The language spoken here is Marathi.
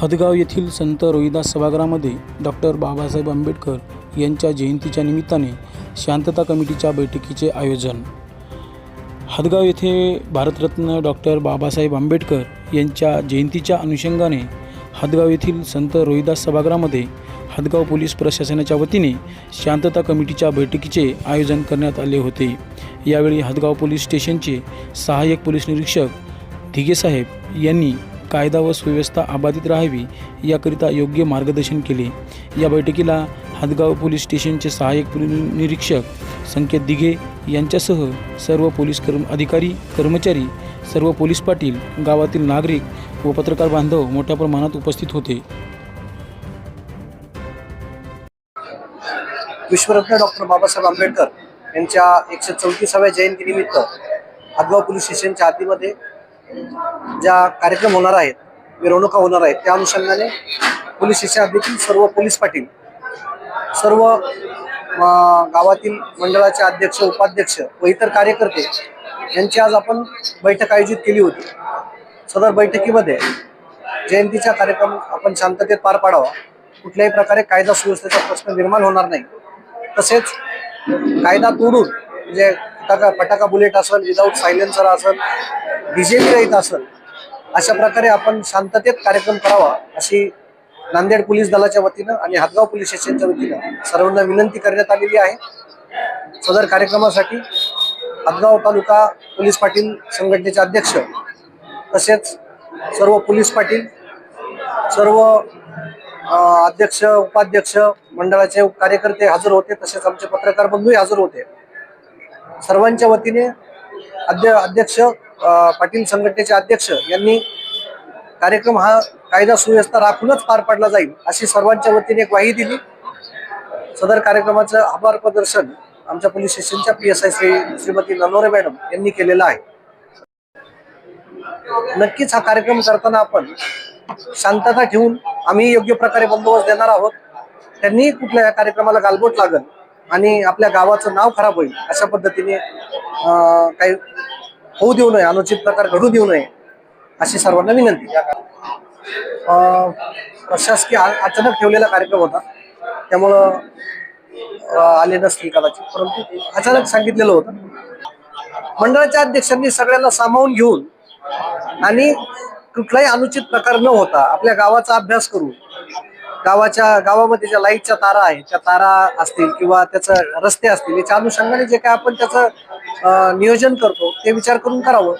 हदगाव येथील संत रोहिदास सभागृहामध्ये डॉक्टर बाबासाहेब आंबेडकर यांच्या जयंतीच्या निमित्ताने शांतता कमिटीच्या बैठकीचे आयोजन. हदगाव येथे भारतरत्न डॉक्टर बाबासाहेब आंबेडकर यांच्या जयंतीच्या अनुषंगाने हदगाव येथील संत रोहिदास सभागृहामध्ये हदगाव पोलीस प्रशासनाच्या वतीने शांतता कमिटीच्या बैठकीचे आयोजन करण्यात आले होते. यावेळी हदगाव पोलीस स्टेशनचे सहाय्यक पोलीस निरीक्षक धिगेसाहेब यांनी कायदा व सुव्यवस्था अबाधित राहावी याकरिता योग्य मार्गदर्शन केले. या बैठकीला हदगाव पोलीस स्टेशनचे सहाय्यक पोलीस निरीक्षक संकेत दिघे यांच्यासह सर्व पोलीस कर्म अधिकारी कर्मचारी सर्व पोलीस पाटील गावातील नागरिक व पत्रकार बांधव मोठ्या प्रमाणात उपस्थित होते. विश्वरत्न डॉक्टर बाबासाहेब आंबेडकर यांच्या एकशे चौतीसाव्या जयंतीनिमित्त हदगाव पोलीस स्टेशनच्या हातीमध्ये ज्या कार्यक्रम होणार आहेत मिरवणुका होणार आहेत त्या अनुषंगाने पोलीस स्टेशन देखील सर्व पोलीस पाटील सर्व गावातील मंडळाचे अध्यक्ष उपाध्यक्ष व इतर कार्यकर्ते यांची आज आपण बैठक आयोजित केली होती. सदर बैठकीमध्ये जयंतीचा कार्यक्रम आपण शांततेत पार पाडावा. कुठल्याही प्रकारे कायदा सुव्यवस्थेचा प्रश्न निर्माण होणार नाही. तसेच कायदा तोडून म्हणजे फटाका फटाका बुलेट असेल विदाऊट सायलेन्सर असेल डीजे रहित असेल अशा प्रकारे आपण शांततेत कार्यक्रम करावा अशी नांदेड पोलीस दलाच्या वतीनं आणि हातगाव पोलीस स्टेशनच्या वतीनं सर्वांना विनंती करण्यात आलेली आहे. सदर कार्यक्रमासाठी हातगाव तालुका पोलीस पाटील संघटनेचे अध्यक्ष तसेच सर्व पोलीस पाटील सर्व अध्यक्ष उपाध्यक्ष मंडळाचे कार्यकर्ते हजर होते तसेच आमचे पत्रकार बंधूही हजर होते. सर्वांच्या वतीने अध्य अध्यक्ष पाटील संघटनेचे अध्यक्ष यांनी कार्यक्रम हा कायदा सुव्यवस्था राखूनच पार पाडला जाईल अशी सर्वांच्या वतीने एक ग्वाही दिली. सदर कार्यक्रमाचं आभार प्रदर्शन आमच्या पोलीस स्टेशनच्या P S I Shri Shrimati Nanore madam यांनी केलेलं आहे. नक्कीच हा कार्यक्रम करताना आपण शांतता ठेवून आम्ही योग्य प्रकारे बंदोबस्त देणार आहोत. त्यांनी कुठल्या या कार्यक्रमाला गालबोट लागल आणि आपल्या गावाचं नाव खराब होईल अशा पद्धतीने अं, काही होऊ देऊ नये अनुचित प्रकार घडू देऊ नये अशी सर्वांना विनंती. प्रशासकीय अचानक ठेवलेला कार्यक्रम होता. त्यामुळं आले नसतील कदाचित परंतु अचानक सांगितलेलं होतं. मंडळाच्या अध्यक्षांनी सगळ्यांना सामावून घेऊन आणि कुठलाही अनुचित प्रकार न होता आपल्या गावाचा अभ्यास करून गावाच्या गावामध्ये ज्या लाईटच्या तारा आहेत त्या तारा असतील किंवा त्याचं रस्ते असतील याच्या अनुषंगाने जे काय आपण त्याचं नियोजन करतो ते विचार करून करावं.